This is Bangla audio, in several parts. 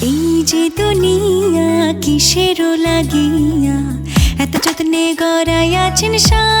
দুনিয়া কিসের লাগিয়া এত যত্নে গড়াইয়াছেন সাই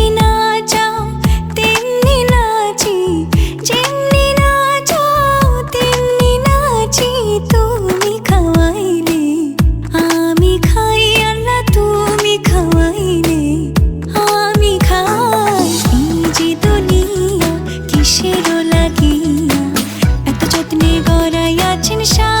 请你笑。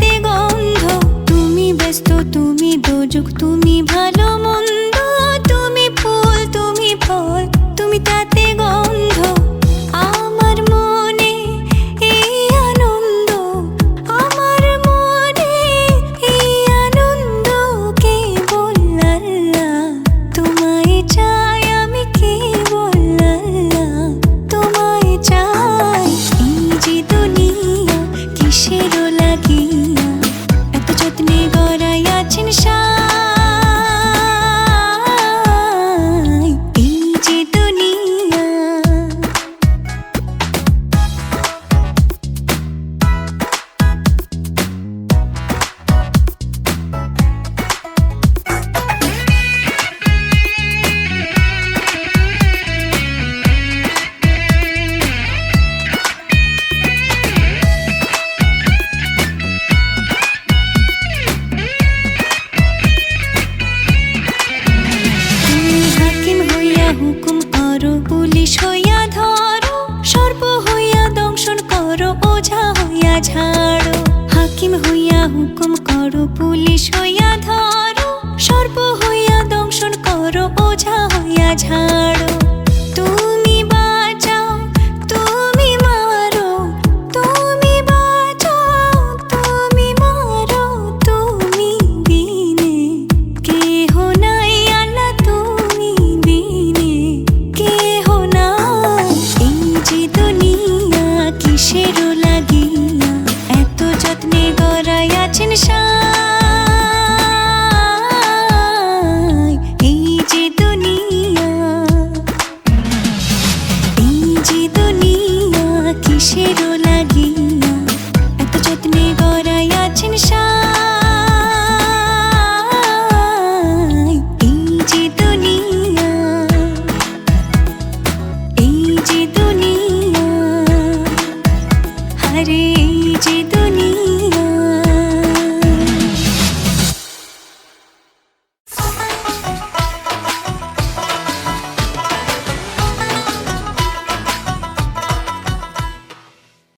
ঝাড়ো হাকিম হইয়া হুকুম করো, পুলিশ হইয়া ধরো। সর্প হইয়া দংশন করো, ওঝা হইয়া ঝাড়ো। তুমি বাঁচাও, তুমি মারো। তুমি বাঁচাও, তুমি মারো। তুমি বিনে, কেহ নাই আল্লাহ তুমি বিনে, কেহ এই যে দুনিয়া কিসেরও এত গড়াইয়াছেন সাই